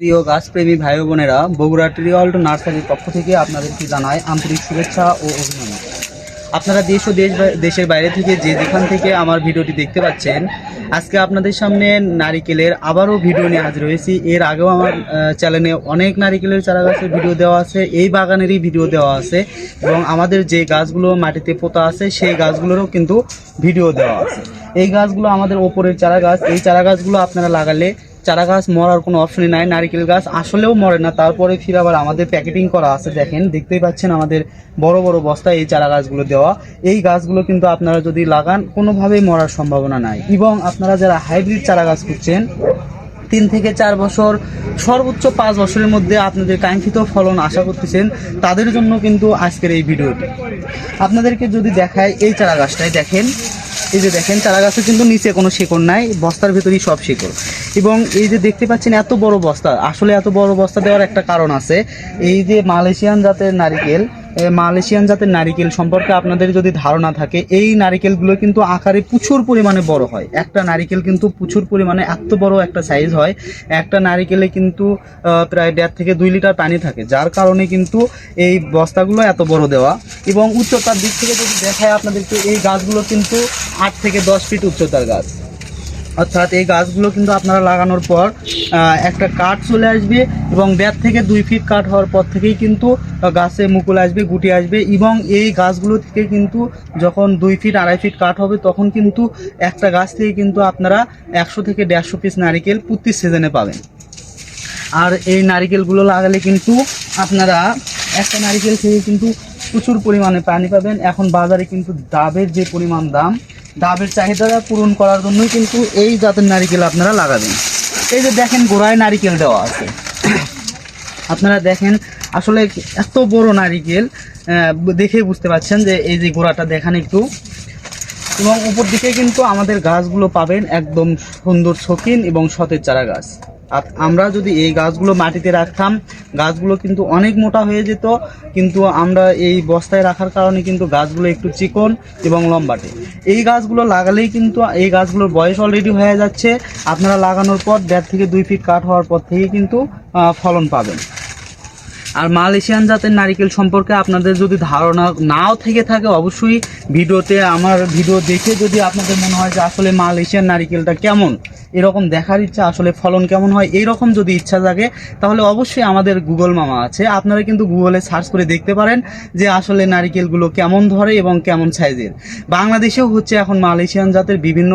প্রিয় গাছপ্রেমী ভাই বোনেরা, বগুড়া ট্রিওয়াল্ড নার্সারির পক্ষ থেকে আপনাদেরকে জানায় আন্তরিক শুভেচ্ছা ও অভিনন্দন। আপনারা দেশ ও দেশ দেশের বাইরে থেকে যে যেখান থেকে আমার ভিডিওটি দেখতে পাচ্ছেন, আজকে আপনাদের সামনে নারিকেলের আবারও ভিডিও নিয়ে হাজির হয়েছি। এর আগেও আমার চ্যানেলে অনেক নারিকেলের চারা গাছের ভিডিও দেওয়া আছে, এই বাগানেরই ভিডিও দেওয়া আছে এবং আমাদের যে গাছগুলো মাটিতে পোতা আছে, সেই গাছগুলোরও কিন্তু ভিডিও দেওয়া আছে। এই গাছগুলো আমাদের ওপরের চারা গাছ এই চারা গাছগুলো আপনারা লাগালে চারা গাছ মরার কোনো অপশনই নাই, নারিকেল গাছ আসলেও মরে না। তারপরে ফির আবার আমাদের প্যাকেটিং করা আছে, দেখেন, দেখতেই পাচ্ছেন আমাদের বড় বড় বস্তায় এই চারা গাছগুলো দেওয়া। এই গাছগুলো কিন্তু আপনারা যদি লাগান, কোনোভাবেই মরার সম্ভাবনা নাই। এবং আপনারা যারা হাইব্রিড চারা গাছ খুঁজছেন, তিন থেকে চার বছর, সর্বোচ্চ পাঁচ বছরের মধ্যে আপনাদের কাঙ্ক্ষিত ফলন আশা করতেছেন, তাদের জন্য কিন্তু আজকের এই ভিডিওটি। আপনাদেরকে যদি দেখায় এই চারা গাছটাই, দেখেন, এই যে দেখেন, চারা গাছে কিন্তু নিচে কোনো শিকড় নাই, বস্তার ভেতরেই সব শিকড়। এবং এই যে দেখতে পাচ্ছেন এত বড় বস্তা, আসলে এত বড় বস্তা দেওয়ার একটা কারণ আছে। এই যে মালয়েশিয়ান জাতের নারিকেল মালয়েশিয়ান জাতের নারিকেল সম্পর্কে আপনাদের যদি ধারণা থাকে, এই নারিকেলগুলো কিন্তু আকারে প্রচুর পরিমাণে বড় হয়। একটা নারিকেল কিন্তু প্রচুর পরিমাণে এত বড় একটা সাইজ হয়, একটা নারিকেলে কিন্তু প্রায় দেড় থেকে দুই লিটার পানি থাকে, যার কারণে কিন্তু এই বস্তাগুলো এত বড় দেওয়া। এবং উচ্চতার দিক থেকে যদি দেখায় আপনাদেরকে, এই গাছগুলো কিন্তু আট থেকে দশ ফিট উচ্চতার গাছ। অর্থাৎ এই গাছগুলো কিন্তু আপনারা লাগানোর পর একটা কাঠ চলে আসবে এবং দেড় থেকে দুই ফিট কাঠ হওয়ার পর থেকেই কিন্তু গাছে মুকুল আসবে, গুটি আসবে এবং এই গাছগুলো থেকে কিন্তু যখন দুই ফিট আড়াই ফিট কাঠ হবে, তখন কিন্তু একটা গাছ থেকে কিন্তু আপনারা একশো থেকে দেড়শো পিস নারিকেল প্রতি সিজনে পাবেন। আর এই নারিকেলগুলো লাগালে কিন্তু আপনারা একটা নারিকেল থেকে কিন্তু প্রচুর পরিমাণে পানি পাবেন। এখন বাজারে কিন্তু ডাবের যে পরিমাণ দাম ডাবের চাহিদাটা পূরণ করার জন্যই কিন্তু এই জাতের নারিকেল আপনারা লাগাবেন। এই যে দেখেন গোড়ায় নারিকেল দেওয়া আছে। আপনারা দেখেন, আসলে এত বড় নারিকেল দেখে বুঝতে পারছেন যে এই যে গোড়াটা, দেখান একটু। এবং উপর দিকে কিন্তু আমাদের গাছগুলো পাবেন একদম সুন্দর শৌখিন এবং সতেজ চারা গাছ। আপ- আমরা যদি এই গাছগুলো মাটিতে রাখতাম, গাছগুলো কিন্তু অনেক মোটা হয়ে যেত, কিন্তু আমরা এই বস্তায় রাখার কারণে কিন্তু গাছগুলো একটু চিকন এবং লম্বাটে। এই গাছগুলো লাগালেই কিন্তু এই গাছগুলোর বয়স অলরেডি হয়ে যাচ্ছে। আপনারা লাগানোর পর দেড় থেকে দুই ফিট কাঠ হওয়ার পর থেকে কিন্তু ফলন পাবেন। আর মালয়েশিয়ান জাতের নারিকেল সম্পর্কে আপনাদের যদি ধারণা নাও থেকে থাকে, অবশ্যই ভিডিওতে আমার ভিডিও দেখে যদি আপনাদের মনে হয় যে আসলে মালয়েশিয়ান নারিকেলটা কেমন, এরকম দেখার ইচ্ছা আসলে ফলন কেমন হয় এইরকম যদি ইচ্ছা থাকে তাহলে অবশ্যই আমাদের গুগল মামা আছে। আপনারা কিন্তু গুগলে সার্চ করে দেখতে পারেন যে আসলে নারিকেলগুলো কেমন ধরে এবং কেমন সাইজের। বাংলাদেশেও হচ্ছে এখন মালয়েশিয়ান জাতের বিভিন্ন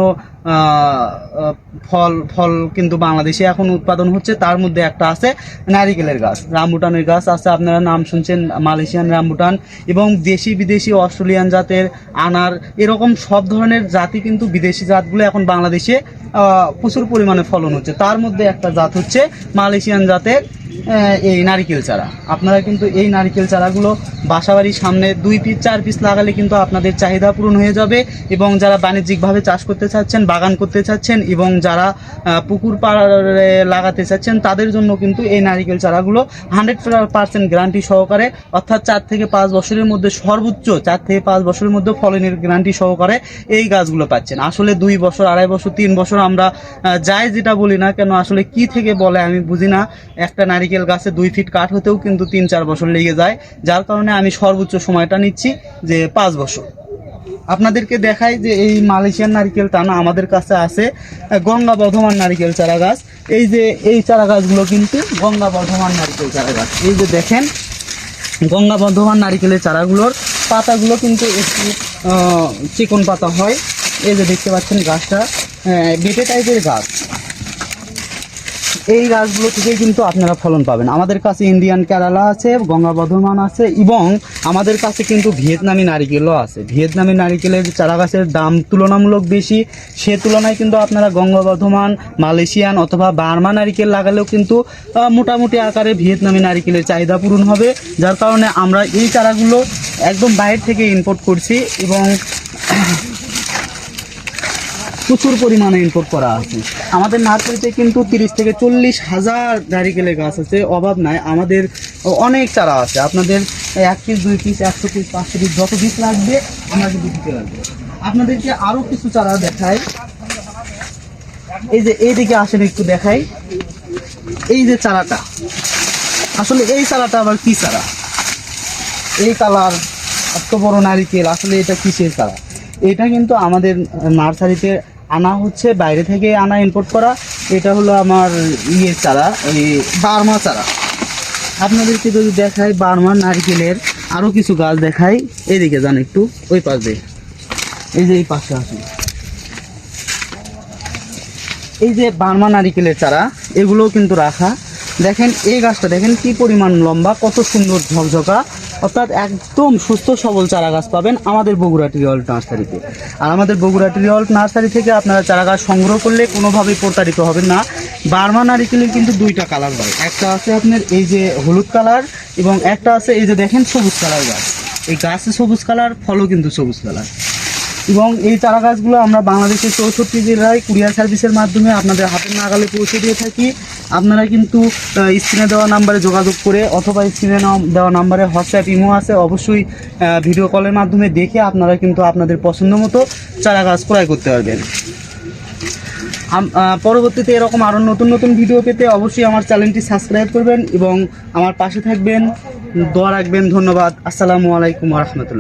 ফল ফল কিন্তু বাংলাদেশে এখন উৎপাদন হচ্ছে, তার মধ্যে একটা আছে নারিকেলের গাছ, রামবুটানের গাছ আছে, আপনারা নাম শুনছেন, মালয়েশিয়ান রামবুটান, এবং দেশি বিদেশি অস্ট্রেলিয়ান জাতের আনার, এরকম সব ধরনের জাতি কিন্তু বিদেশি জাতগুলো এখন বাংলাদেশে প্রচুর পরিমাণে ফলন হচ্ছে। তার মধ্যে একটা জাত হচ্ছে মালয়েশিয়ান জাতের এই নারিকেল চারা। আপনারা কিন্তু এই নারিকেল চারাগুলো বাসাবাড়ির সামনে দুই পিস, চার পিস লাগালে কিন্তু আপনাদের চাহিদা পূরণ হয়ে যাবে এবং যারা বাণিজ্যিকভাবে চাষ করতে চাচ্ছেন, বাগান করতে চাচ্ছেন এবং যারা পুকুর পাড়ে লাগাতে চাচ্ছেন, তাদের জন্য কিন্তু এই নারিকেল চারাগুলো হান্ড্রেড পার্সেন্ট গ্যারান্টি সহকারে, অর্থাৎ চার থেকে পাঁচ বছরের মধ্যে সর্বোচ্চ চার থেকে পাঁচ বছরের মধ্যে ফলনের গ্যারান্টি সহকারে এই গাছগুলো পাচ্ছেন। আসলে দুই বছর, আড়াই বছর, তিন বছর আমরা যাই যেটা বলি না কেন, আসলে কি থেকে বলে আমি বুঝি না। একটা নারিকেল গাছে দুই ফিট কাঠ হতেও কিন্তু তিন, চার বছর লেগে যায়। যার কারণে আমি সর্বোচ্চ সময়টা নিচ্ছি যে পাঁচ বছর। আপনাদেরকে দেখাই যে এই মালয়েশিয়ান নারিকেলটা না আমাদের কাছে আছে, গঙ্গা বর্ধমান নারিকেল চারা গাছ। এই যে এই চারা গাছগুলো কিন্তু গঙ্গা বর্ধমান নারিকেল চারা গাছ। এই যে দেখেন, গঙ্গা বর্ধমান নারিকেলের চারাগুলোর পাতাগুলো কিন্তু একটু চিকন পাতা হয়। এই যে দেখতে পাচ্ছেন গাছটা বেটে টাইপের গাছ। এই গাছগুলো থেকে কিন্তু আপনারা ফলন পাবেন। আমাদের কাছে ইন্ডিয়ান কেরালা আছে, গঙ্গা বর্ধমান আছে এবং আমাদের কাছে কিন্তু ভিয়েতনামি নারিকেলও আছে। ভিয়েতনামি নারিকেলের চারা গাছের দাম তুলনামূলক বেশি। সে তুলনায় কিন্তু আপনারা গঙ্গা বর্ধমান, মালয়েশিয়ান অথবা বার্মা নারিকেল লাগালেও কিন্তু মোটামুটি আকারে ভিয়েতনামি নারিকেলের চাহিদা পূরণ হবে। যার কারণে আমরা এই চারাগুলো একদম বাইরে থেকে ইম্পোর্ট করছি এবং প্রচুর পরিমাণে ইম্পোর্ট করা আছে। আমাদের নার্সারিতে কিন্তু তিরিশ থেকে চল্লিশ হাজার নারিকেলের গাছ আছে, অভাব নাই। আমাদের অনেক চারা আছে। আপনাদের এক পিস দুই পিস একশো পিস পাঁচশো পিস যত পিস লাগবে, আমরা কিন্তু দিতে লাগবে আপনাদেরকে আরও কিছু চারা দেখাই। এই যে এইদিকে আসেন একটু দেখাই। এই যে চারাটা। আসলে এই চারাটা আবার কি চারা? এই কালার, এত বড় নারিকেল, আসলে এটা কিসের চারা? এটা কিন্তু আমাদের নার্সারিতে আনা হচ্ছে, বাইরে থেকে আনা ইম্পোর্ট করা। এটা হলো আমার ইয়ে চারা ওই বার্মা চারা। আপনাদেরকে যদি দেখাই বার্মা নারকেলের আরও কিছু গাছ দেখাই, এদিকে যান একটু, ওই পাশ দিয়ে। এই যে এই পাশে আসুন। এই যে বার্মা নারিকেলের চারা, এগুলোও কিন্তু রাখা। দেখেন, এই গাছটা দেখেন কি পরিমাণ লম্বা, কত সুন্দর ঝকঝকা। অর্থাৎ একদম সুস্থ সবল চারা গাছ পাবেন আমাদের বগুড়া ট্রিঅল্ট নার্সারিতে। আর আমাদের বগুড়া ট্রিঅল্ট নার্সারি থেকে আপনারা চারা গাছ সংগ্রহ করলে কোনোভাবেই প্রতারিত হবেন না। বার্মা নারিকেলের কিন্তু দুইটা কালার হয়। একটা আছে আপনার এই যে হলুদ কালার এবং একটা আছে এই যে দেখেন সবুজ কালার গাছ। এই গাছে সবুজ কালার, ফলও কিন্তু সবুজ কালার। এবং এই চারা গাছগুলো আমরা বাংলাদেশের চৌষট্টি জেলায় কুরিয়ার সার্ভিসের মাধ্যমে আপনাদের হাতের নাগালে পৌঁছে দিয়ে থাকি। আপনারা কিন্তু স্ক্রিনে দেওয়া নাম্বারে যোগাযোগ করে অথবা স্ক্রিনে দেওয়া নাম্বারে হোয়াটসঅ্যাপ, ইমো আছে, অবশ্যই ভিডিও কলের মাধ্যমে দেখে আপনারা কিন্তু আপনাদের পছন্দ মতো চারা গাছ ক্রয় করতে পারবেন। পরবর্তীতে এরকম আরও নতুন নতুন ভিডিও পেতে অবশ্যই আমার চ্যানেলটি সাবস্ক্রাইব করবেন এবং আমার পাশে থাকবেন, দোয়া রাখবেন, ধন্যবাদ, আসসালামু আলাইকুম রহমতুল্লাহ।